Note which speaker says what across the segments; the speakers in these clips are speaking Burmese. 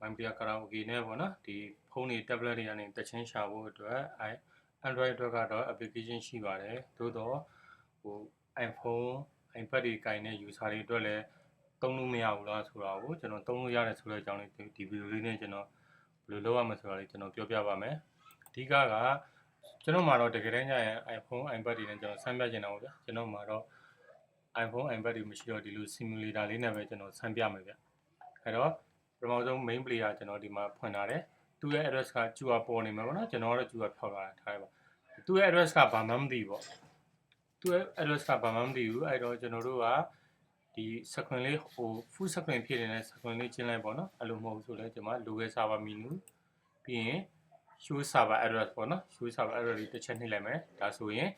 Speaker 1: Mambia Karaoke နဲ့ပေါ့နော်ဒီဖုန်းတွေ tablet တွေကနေတချင်းရှာဖို့အတွက် i Android အတွက်ကတော့ application ရှိပါတယ်သို့တော့ဟို iPhone iPad တွေကင်တဲ့ user တွေအတွက်လည်းသုံးလို့မရဘူးလားဆိုတာကိုကျွန်တော်သုံးလို့ရတယ်ဆိုတဲ့အကြောင်းလေးဒီဗီဒီယိုလေးနဲ့ကျွန်တော်ဘယ်လိုလုပ်ရမလဲဆိုတာလေးကျွန်တော်ပြောပြပါမယ်အဓိကကကျွန်တော်မှာတော့တကယ်တမ်းကျရင် iPhone iPad တွေနဲ့ကျွန်တော်ဆန်းပြချင်တာပေါ့ဗျာကျွန်တော်မှာတော့ iPhone iPad တွေမရှိတော့ဒီလို simulator လေးနဲ့ပဲကျွန်တော်ဆန်းပြမယ်ဗျအဲ့တော့ ပထမဆုံး main player ကျွန်တော်ဒီမှာဖွင့်ထားတယ်သူ့ရဲ့ address က QR ပေါ်နေမှာပေါ့နော်ကျွန်တော်ကတော့ QR ဖြောက်လာတာထားရပါသူ့ရဲ့ address ကဘာမှမသိဘူးပေါ့သူ့ရဲ့ address ကဘာမှမသိဘူးအဲ့တော့ကျွန်တော်တို့ကဒီ screen လေးဟို full screen ဖြစ်နေတဲ့ screen လေးကျင်းလိုက်ပေါ့နော်အဲ့လိုမဟုတ်ဘူးဆိုလဲကျွန်မ local server menu ပြီးရင် show server address ပေါ့နော် show server address လေးတစ်ချက်နှိပ်လိုက်မယ်ဒါဆိုရင်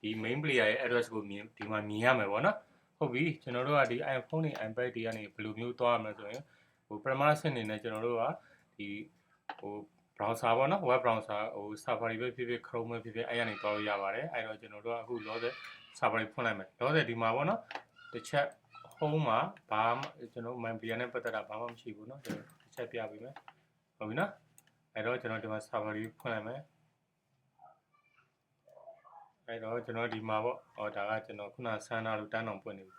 Speaker 1: ဒီ main player ရဲ့ address ကိုမြင်ဒီမှာမြင်ရမယ်ပေါ့နော်ဟုတ်ပြီကျွန်တော်တို့ကဒီ iPhone တွေ iPad တွေကနေဘယ်လိုမျိုးသွားရမလဲဆိုရင်ဟိုပထမဆင့်အနေနဲ့ကျွန်တော်တို့ကဒီဟို browser ပေါ့နော် web browser ဟို Safari ပဲဖြစ်ဖြစ် Chrome ပဲဖြစ်ဖြစ်အဲ့ကနေသွားလို့ရပါတယ်အဲ့တော့ကျွန်တော်တို့ကအခုလောဆယ် Safari ဖွင့်လိုက်မယ်လောဆယ်ဒီမှာပေါ့နော်တစ်ချက် home မှာဘာမှကျွန်တော် MyBeer နဲ့ပတ်သက်တာဘာမှမရှိဘူးเนาะကျွန်တော်တစ်ချက်ပြပေးမယ်ဟုတ်ပြီနော်အဲ့တော့ကျွန်တော်ဒီမှာ Safari ဖွင့်လိုက်မယ်အဲ့တော့ကျွန်တော်ဒီမှာပေါ့ဟောဒါကကျွန်တော်ခုနဆန်းနာလို့တန်းအောင်ပွင့်နေပြီ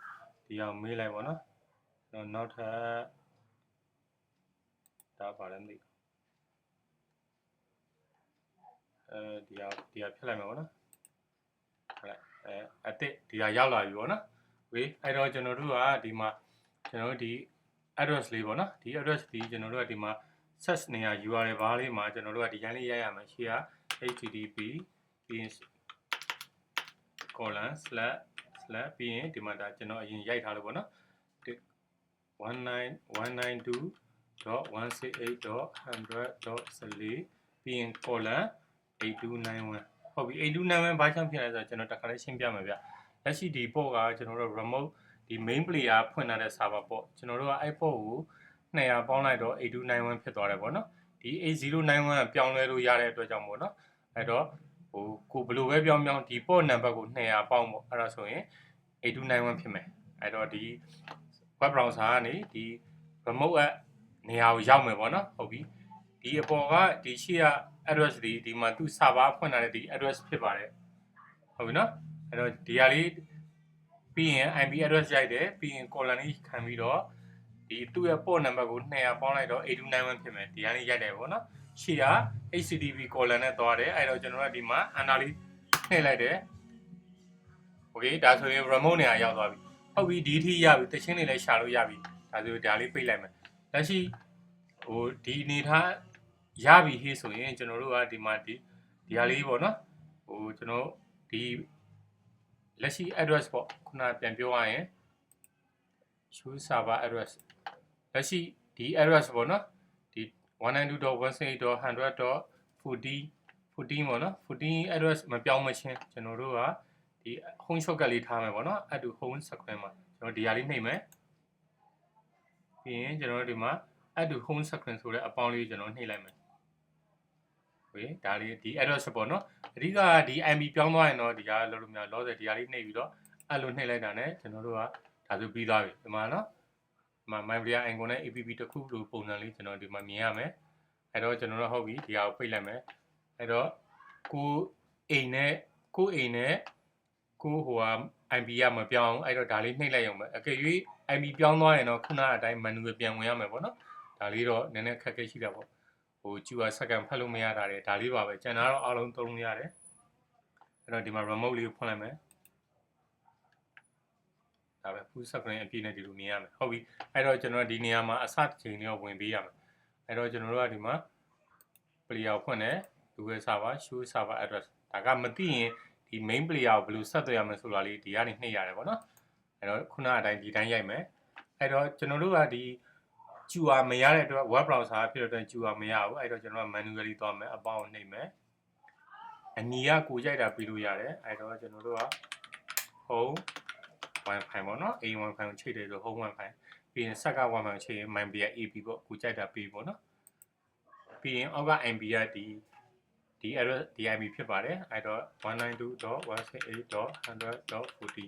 Speaker 1: ဒီအောင်မေးလိုက်ပေါ့နော်ကျွန်တော်နောက်ထပ် ဒါပါလဲမသိအဲဒီဟာဒီဟာဖြတ်လိုက်မယ်ပေါ့နော်ဟုတ်လိုက်အဲအစ်စ်ဒီဟာရောက်လာပြီပေါ့နော်ဝေးအဲ့တော့ကျွန်တော်တို့ကဒီမှာကျွန်တော်တို့ဒီ address လေးပေါ့နော်ဒီ address ဒီကျွန်တော်တို့ကဒီမှာ search နေရာ URL bar လေးမှာကျွန်တော်တို့ကဒီရိုင်းလေးရိုက်ရမယ်ရှေ့က http ပြီးရင် colon slash slash ပြီးရင်ဒီမှာဒါကျွန်တော်အရင်ရိုက်ထားလို့ပေါ့နော် 19192.168.100.14ပြီးရင် colon 8291ဟုတ်ပြီ8291ဘာကြောင့်ဖြစ်လဲဆိုတော့ကျွန်တော်တခါလေးရှင်းပြမယ်ဗျလက်ရှိဒီ port ကကျွန်တော်တို့ remote ဒီ main player ဖွင့်ထားတဲ့ server port ကျွန်တော်တို့ကအဲ့ port ကို200ပေါင်းလိုက်တော့8291ဖြစ်သွားတယ်ပေါ့နော်ဒီ8091ကပြောင်းလဲလို့ရတဲ့အတွက်ကြောင့်ပေါ့နော်အဲ့တော့ဟိုကိုဘယ်လိုပဲပြောင်းပြောင်းဒီ port number ကို200ပေါင်းပေါ့အဲ့ဒါဆိုရင်8291ဖြစ်မယ်အဲ့တော့ဒီ web browser ကနေဒီ remote app နေရာကိုရောက်မယ်ပေါ့နော်ဟုတ်ပြီဒီအပေါ်ကဒီရှိက address ဒီဒီမှာသူ server ဖွင့်ထားတဲ့ဒီ address ဖြစ်ပါတယ်ဟုတ်ပြီနော်အဲ့တော့ဒီဟာလေးပြီးရင် IP address ရိုက်တယ်ပြီးရင် colon လေးခံပြီးတော့ဒီသူ့ရဲ့ port number ကို200ပေါင်းလိုက်တော့8291ဖြစ်မယ်ဒီဟာလေးရိုက်တယ်ပေါ့နော်ရှေ့က HTTP colon နဲ့သွားတယ်အဲ့တော့ကျွန်တော်တို့ကဒီမှာ under လေးနှိပ်လိုက်တယ် okay ဒါဆိုရင် remote နေရာရောက်သွားပြီဟုတ်ပြီဒီထိရပြီတချင်းတွေလည်းရှာလို့ရပြီဒါဆိုဒါလေးပိတ်လိုက်မယ် လက်ရှိဟိုဒီအနေထားရပြီဟေးဆိုရင်ကျွန်တော်တို့ကဒီမှာဒီဒီဟာလေးပေါ့နော်ဟိုကျွန်တော်ဒီလက်ရှိ address ပေါ့ခုနပြန်ပြောရရင် show server address လက်ရှိဒီ address ပေါ့နော်ဒီ192.168.100.40 14ပေါ့နော်14 address မပြောင်းမချင်းကျွန်တော်တို့ကဒီ home shortcut လေးထားမယ်ပေါ့နော် add to home screen မှာကျွန်တော်ဒီဟာလေးနှိပ်မယ် ပြီးရင်ကျွန်တော်တို့ဒီမှာ add to home screen ဆိုတဲ့အပေါင်းလေးကျွန်တော်နှိပ်လိုက်မယ်ဝေးဒါလေးဒီ address ပေါ့နော်အဓိကဒီ MB ပြောင်းသွားရင်တော့ဒီဟာလောလို့များလောဆယ်ဒီဟာလေးနှိပ်ပြီးတော့အဲ့လိုနှိပ်လိုက်တာ ਨੇ ကျွန်တော်တို့ကဒါဆိုပြီးသွားပြီဒီမှာနော်ဒီမှာ MyBria icon နဲ့ APP တစ်ခုလိုပုံစံလေးကျွန်တော်ဒီမှာမြင်ရမယ်အဲ့တော့ကျွန်တော်တို့ဟုတ်ပြီဒီဟာကိုပိတ်လိုက်မယ်အဲ့တော့ကိုအိမ်နဲ့ကိုအိမ်နဲ့ကိုဟိုဟာ IP ကမပြောင်းအဲ့တော့ဒါလေးနှိပ်လိုက်ရုံပဲအကယ်၍ IP ပြောင်းသွားရင်တော့ခုနအတိုင်း menu ပြန်ဝင်ရမယ်ပေါ့နော်ဒါလေးတော့နည်းနည်းခက်ခဲရှိတာပေါ့ဟို QR second ဖတ်လို့မရတာတွေဒါလေးပါပဲကျန်တာတော့အားလုံးသုံးလို့ရတယ်အဲ့တော့ဒီမှာ remote လေးကိုဖွင့်လိုက်မယ်ဒါပဲ full screen အပြည့်နဲ့ဒီလိုမြင်ရမယ်ဟုတ်ပြီအဲ့တော့ကျွန်တော်ဒီနေရာမှာအစတစ်ချိန်လေးတော့ဝင်ပေးရမယ်အဲ့တော့ကျွန်တော်တို့ကဒီမှာ player ဖွင့်တယ် Google server show server address ဒါကမသိရင် ဒီ main player ကိုဘယ်လိုဆက်သွယ်ရမလဲဆိုတာလေးဒီကနေနှိပ်ရတယ်ပေါ့နော်အဲ့တော့ခုနအတိုင်းဒီတိုင်းရိုက်မယ်အဲ့တော့ကျွန်တော်တို့ကဒီ QR မရတဲ့အတွက် web browser ဖြစ်တဲ့အတွက် QR မရဘူးအဲ့တော့ကျွန်တော်က manually သွားမယ်အပေါင်းကိုနှိပ်မယ်အနီကကိုရိုက်တာပြီးလို့ရတယ်အဲ့တော့ကျွန်တော်တို့က home wifi ပေါ့နော်အိမ် wifi ကိုချိန်တယ်ဆို home wifi ပြီးရင်ဆက်က wifi ကိုချိန်ရင် MyBeer AP ပေါ့ကိုကြိုက်တာပြီးပေါ့နော်ပြီးရင်အောက်က MB ကဒီ ဒီ error DIB ဖြစ်ပါတယ်အဲ့တော့192.168.100.40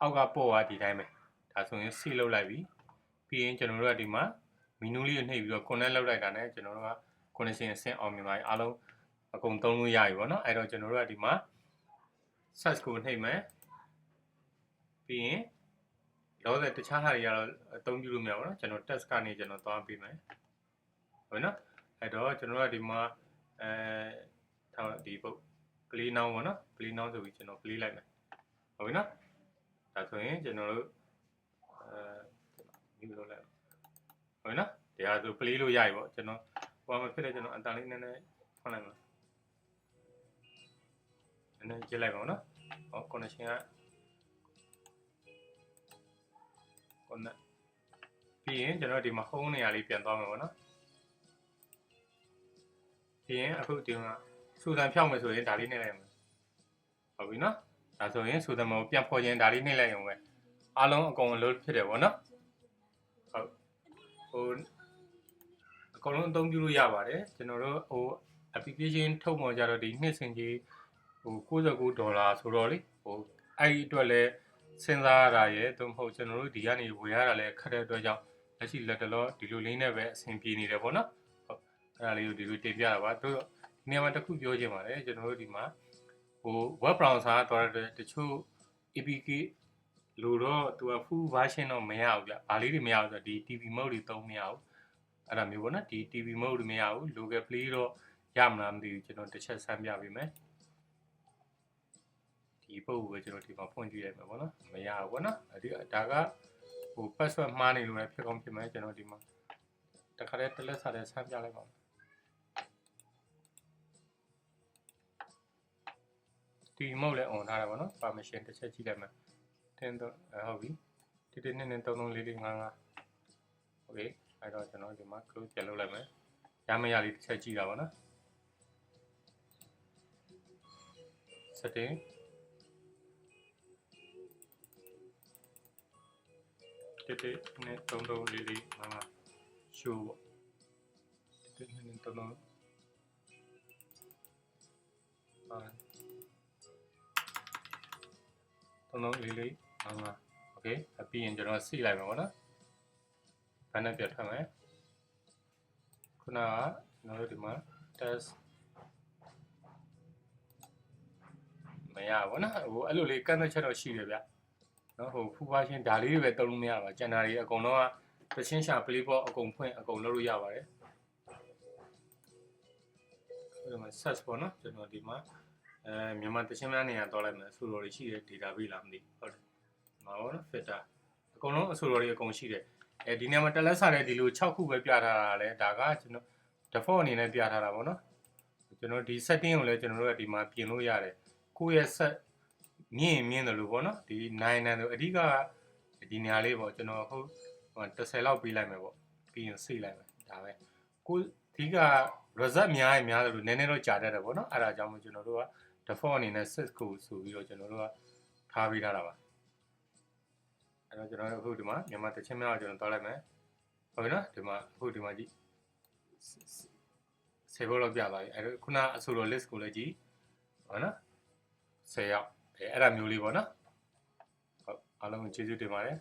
Speaker 1: အောက်ကပို့ကဒီတိုင်းပဲဒါဆိုရင် C လောက်လိုက်ပြီပြီးရင်ကျွန်တော်တို့ကဒီမှာ မီနူလေးကိုနှိပ်ပြီးတော့ connect လုပ်လိုက်တာ ਨੇ ကျွန်တော်တို့က connection အဆင့်အောင်မြင်ပါပြီအားလုံးအကုန်သုံးလို့ရပြီပေါ့နော်အဲ့တော့ကျွန်တော်တို့ကဒီမှာ search ကိုနှိပ်မယ်ပြီးရင်လောဆယ်တခြားဟာတွေကတော့အသုံးပြုလို့မရဘူးเนาะကျွန်တော် test ကနေကျွန်တော်သွားပေးမယ်ဟုတ်နော်အဲ့တော့ကျွန်တော်တို့ကဒီမှာအဲ ထားဒီပုတ် play now ပေါ့နော် play now ဆိုပြီးကျွန်တော် play လိုက်မယ်ဟုတ်ပြီနော်ဒါဆိုရင်ကျွန်တော်တို့အဲဒီလိုလိုက်ဟုတ်ပြီနော်ဒီဟာဆို play လို့ရပြီပေါ့ကျွန်တော်ဟိုမှာဖြစ်တဲ့ကျွန်တော်အတန်လေးနည်းနည်းဖွင့်လိုက်မှာနည်းနည်းကြည့်လိုက်ပါဦးနော်ဟော connection က connect ပြီးရင်ကျွန်တော်ဒီမှာ home နေရာလေးပြန်သွားမယ်ပေါ့နော်ပြီးရင်အခုဒီမှာ စူတန်ဖြောက်မယ်ဆိုရင်ဒါလေးနှိပ်လိုက်ရမယ်ဟုတ်ပြီနော်ဒါဆိုရင်စူတန်မကိုပြန်ဖော်ခြင်းဒါလေးနှိပ်လိုက်ရုံပဲအားလုံးအကုန်လုံးဖြစ်တယ်ပေါ့နော်ဟုတ်ဟိုအကုန်လုံးအသုံးပြုလို့ရပါတယ်ကျွန်တော်တို့ဟို application ထုတ်မှကြတော့ဒီနှစ်စဉ်ကြီးဟို69ဒေါ်လာဆိုတော့လေဟိုအဲ့ဒီအတွက်လည်းစဉ်းစားရတာရဲ့သို့မဟုတ်ကျွန်တော်တို့ဒီကနေဝယ်ရတာလည်းခက်တဲ့အတွက်ကြောင့်လက်ရှိလက်တလောဒီလိုလေးနဲ့ပဲအဆင်ပြေနေတယ်ပေါ့နော်ဟုတ်အဲ့ဒါလေးကိုဒီလိုတင်ပြတာပါတို့ဒီ နေရာမှာတစ်ခုပြောချင်ပါတယ်ကျွန်တော်တို့ဒီမှာဟို web browser ကတော့တချို့ APK လို့တော့သူက full version တော့မရဘူးဗျ။ဘာလေးတွေမရဘူးဆိုတော့ဒီ TV mode တွေသုံးမရဘူး။အဲ့ဒါမျိုးပေါ့နော်။ဒီ TV mode တွေမရဘူး။ local play တော့ရမလားမသိဘူးကျွန်တော်တစ်ချက်ဆန်းပြပေးမယ်။ဒီပုတ်ကိုပဲကျွန်တော်ဒီမှာဖွင့်ကြည့်ရမယ်ပေါ့နော်။မရဘူးပေါ့နော်။ဒီဒါကဟို password မှားနေလို့လည်းဖြစ်ကောင်းဖြစ်မယ်ကျွန်တော်ဒီမှာတခါတည်းတစ်လက်စာနဲ့ဆန်းပြလိုက်ပါမယ်။ ဒီ mode လည်း on ထားတယ်ပေါ့နော် permission တစ်ချက်ကြည့်လိုက်မယ်တင်းတော့ဟုတ်ပြီတိတိနဲ့နဲ့3 3 4 4 5 5 okay အဲ့တော့ကျွန်တော်ဒီမှာ close ပြန်လုပ်လိုက်မယ်ရမရလေးတစ်ချက်ကြည့်တာပေါ့နော် setting တိတိနဲ့3 3 4 4 5 5 show ပေါ့တိတိနဲ့3 334455 okay ပြီးရင်ကျွန်တော်စိလိုက်မှာပေါ့နော်ဘာနဲ့ပြတ်ထားမယ်ခုနကကျွန်တော်တို့ဒီမှာ test မရဘူးနော်ဟိုအဲ့လိုလေးကန့်သက်ချက်တော့ရှိတယ်ဗျနော်ဟိုဖူပါရှင်ဒါလေးတွေပဲတုံးလို့မရပါကျန်တာတွေအကုန်လုံးကတချင်းရှာ play ball အကုန်ဖွင့်အကုန်လုပ်လို့ရပါတယ်ဒီမှာ search ပေါ့နော်ကျွန်တော်ဒီမှာ အဲမြန်မာတချင်းများနေရာတော့လိုက်မယ်အဆိုတော်တွေရှိတဲ့ database လားမသိဘူးဟုတ်တယ်။မှာပေါ့နော် filter အကုန်လုံးအဆိုတော်တွေအကုန်ရှိတယ်။အဲဒီနေရာမှာတက်လက်စာတဲ့ဒီလို6ခုပဲပြထားတာလဲဒါကကျွန်တော် default အနေနဲ့ပြထားတာပေါ့နော်။ကျွန်တော်ဒီ setting ကိုလည်းကျွန်တော်တို့ကဒီမှာပြင်လို့ရတယ်။ကိုယ့်ရဲ့ set မြင့်မြင့်တယ်လို့ပေါ့နော်။ဒီ9နန်းဆိုအဓိကဒီနေရာလေးပေါ့ကျွန်တော်ဟုတ်30လောက်ပေးလိုက်မယ်ပေါ့။ပြီးရင်စိတ်လိုက်မယ်ဒါပဲ။ကိုအဓိက result များရင်များတယ်လို့နည်းနည်းတော့ကြာတတ်တယ်ပေါ့နော်။အဲဒါကြောင့်မို့ကျွန်တော်တို့က default အနေနဲ့ set ကိုဆိုပြီးတော့ကျွန်တော်တို့ကထားပေးထားတာပါအဲ့တော့ကျွန်တော်တို့အခုဒီမှာမြန်မာတချင်းများကိုကျွန်တော်တောက်လိုက်မယ်ဟုတ်ပြီနော်ဒီမှာအခုဒီမှာကြည့်ဆေဘောလောက်ပြသွားပြီအဲ့တော့ခုနအဆိုတော် list ကိုလည်းကြည့်ဟုတ်နော်10ရောက်အဲ့အဲ့ဒါမျိုးလေးပေါ့နော်ဟုတ်အားလုံးကျေးဇူးတင်ပါတယ်